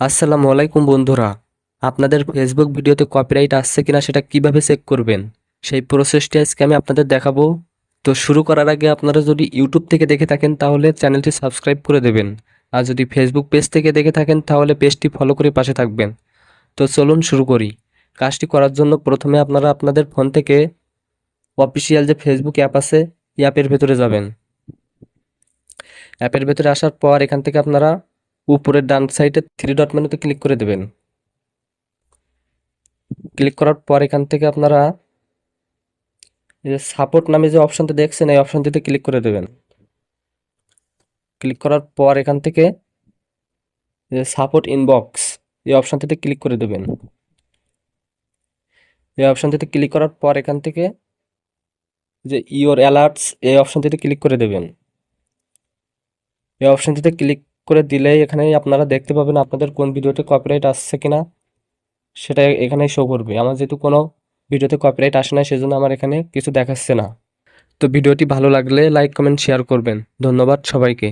আসসালামু আলাইকুম বন্ধুরা, আপনাদের ফেসবুক ভিডিওতে কপিরাইট আসছে কিনা সেটা কীভাবে চেক করবেন? সেই প্রসেসটি আজকে আমি আপনাদের দেখাবো। তো শুরু করার আগে আপনারা যদি ইউটিউব থেকে দেখে থাকেন তাহলে চ্যানেলটি সাবস্ক্রাইব করে দেবেন। আর যদি ফেসবুক পেজ থেকে দেখে থাকেন তাহলে পেজটি ফলো করে পাশে থাকবেন। তো চলুন শুরু করি। কাজটি করার জন্য প্রথমে আপনারা আপনাদের ফোন থেকে অফিসিয়াল যে ফেসবুক অ্যাপ আছে অ্যাপের ভেতরে যাবেন। অ্যাপের ভেতরে আসার পর এখান থেকে আপনারা উপরের ডান সাইডে থ্রি ডট মেনুতে ক্লিক করে দেবেন। ক্লিক করার পর এখান থেকে আপনারা যে সাপোর্ট নামে যে অপশনটা দেখছেন, এই অপশনটিতে ক্লিক করে দেবেন। ক্লিক করার পর এখান থেকে যে সাপোর্ট ইনবক্স এই অপশনটিতে ক্লিক করে দেবেন। এই অপশনটিতে ক্লিক করার পর এখান থেকে যে ইওর অ্যালার্টস এই অপশনটিতে ক্লিক করে দেবেন। এই অপশনটিতে ক্লিক করে দিলেই এখানে আপনারা দেখতে পাবেন আপনাদের কোন ভিডিওতে কপিরাইট আসছে কিনা। সেটা এখানে শো করবে। আমার যেহেতু কোনো ভিডিওতে কপিরাইট আসে না সেজন্য আমার এখানে কিছু দেখাচ্ছে না। তো ভিডিওটি ভালো লাগলে লাইক কমেন্ট শেয়ার করবেন। ধন্যবাদ সবাইকে।